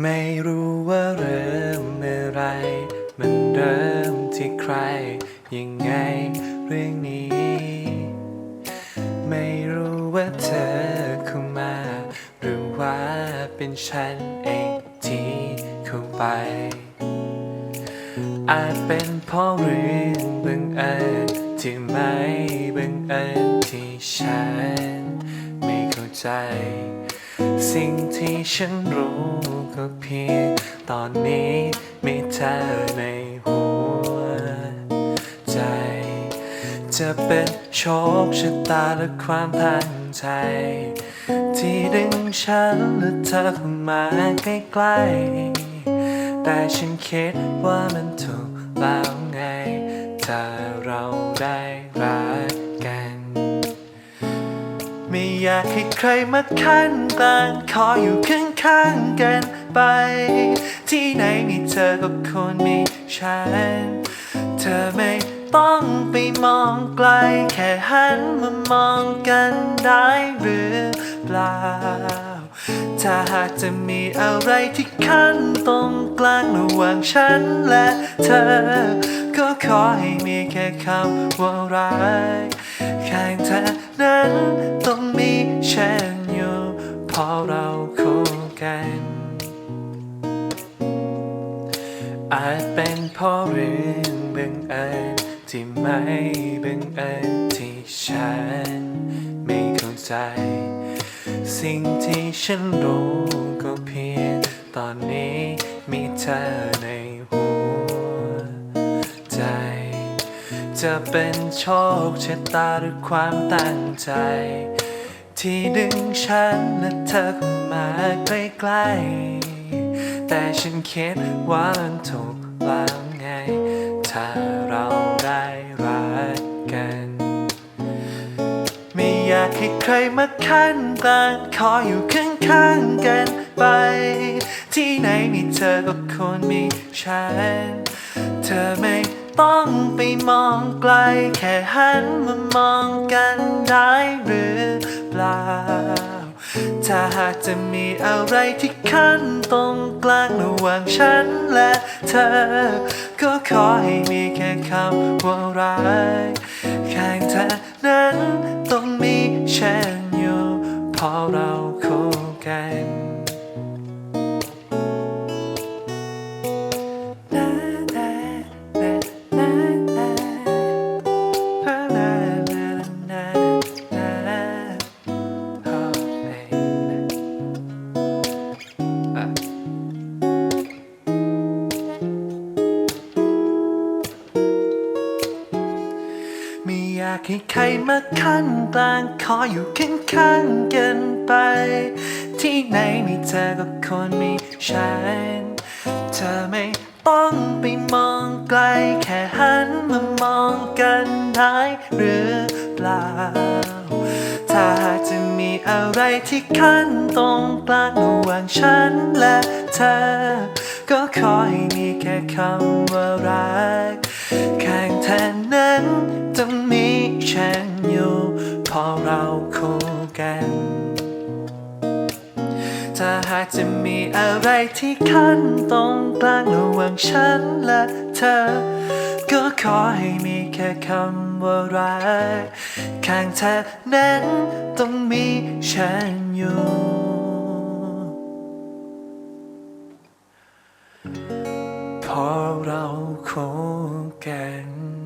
ไม่รู้ว่าเริ่มเมื่อไร มันเริ่มที่ใคร ยังไงเรื่องนี้ ไม่รู้ว่าเธอเข้ามา หรือว่าเป็นฉันเองที่เข้าไป อาจเป็นเพราะเรื่องบังเอิญที่ไม่บังเอิญที่ฉัน ไม่เข้าใจ สิ่งที่ฉันรู้ ก็เพียงตอนนี้มีเธอในหัวใจ จะเป็นโชคชะตาและความตั้งใจ ที่ดึงฉันและเธอเข้ามาใกล้ๆ แต่ฉันคิดว่ามันถูกแล้วไง ถ้าเราได้รักกันไม่อยากให้ใครมาขั้นกลางขออยู่ข้างๆกัน ไป ที่ไหนมีเธอก็คนมีฉัน เธอไม่ต้องไปมองไกล แค่หันมามองกันได้หรือเปล่า ถ้าหากจะมีอะไรที่ขั้นตรงกลางระหว่างฉันและเธอ ก็ขอให้มีแค่คำว่ารักข้างเธอนั้นต้องมี พราะเรื่องบังเอิญที่ไม่บังเอิญที่ฉันไม่เข้าใจ สิ่งที่ฉันรู้ก็เพียงตอนนี้มีเธอในหัวใจ จะเป็นโชคชะตาหรือความตั้งใจ ที่ดึงฉันและเธอเข้ามาใกล้ๆแต่ฉันคิดว่ามันถูกแล้ว ไงถ้าเราได้รักกัน ไม่อยากให้ใครมาขั้นกลางขออยู่ข้างๆกันไป ที่ไหนมีเธอก็คนมีฉัน เธอไม่ต้องไปมองไกล แค่หันมามองกันได้หรือเปล่า ถ้าหากจะมีอะไรที่ขั้นตรงกลางระหว่างฉันและเธอ ก็ขอให้มีแค่คำว่ารักแค่เธอนั้นากให้ใครมาขั้นกลางขออยู่ข้างๆกันไป ที่ไหนมีเธอก็คนมีฉัน เธอไม่ต้องไปมองไกลแค่หันมามองกันได้หรือเปล่า ถ้าหากจะมีอะไรที่ขั้นตรงกลางระหว่างฉันและเธอ ก็ขอให้มีแค่คำว่ารัก หากจะมีอะไรที่ขั้นตรงกลางระหว่างฉันและเธอ ก็ขอให้มีแค่คำว่ารักข้างเธอนั้นต้องมีฉันอยู่ พอเราคู่กัน